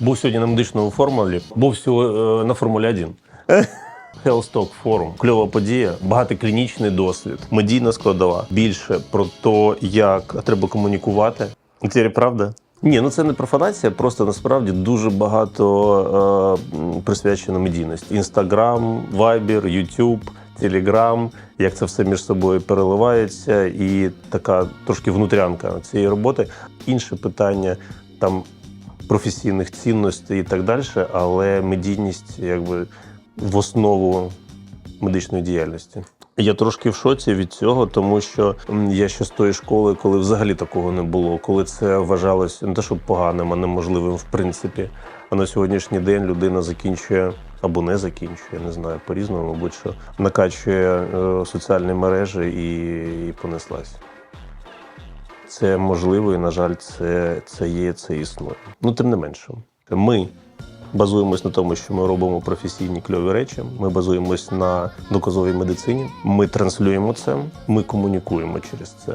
Був сьогодні на медичному формулі, був сьогодні на Формулі 1. Хелсток форум, кльова подія, багатоклінічний досвід, медійна складова. Більше про те, як треба комунікувати. Це правда? Ні, ну це не профанація, просто насправді дуже багато е, присвячено медійності. Інстаграм, Вайбер, Ютуб, Телеграм, як це все між собою переливається, і така трошки внутрянка цієї роботи. Інше питання там професійних цінностей і так далі, але медійність якби в основу медичної діяльності. Я трошки в шоці від цього, тому що я ще з тої школи, коли взагалі такого не було, коли це вважалось не те, що поганим, а неможливим в принципі. А на сьогоднішній день людина закінчує або не закінчує, не знаю, по-різному, мабуть, що накачує е, соціальні мережі і, і понеслась. Це можливо, і на жаль, це, це є, це існує. Ну, тим не менше, ми базуємось на тому, що ми робимо професійні кльові речі. Ми базуємось на доказовій медицині. Ми транслюємо це, ми комунікуємо через це.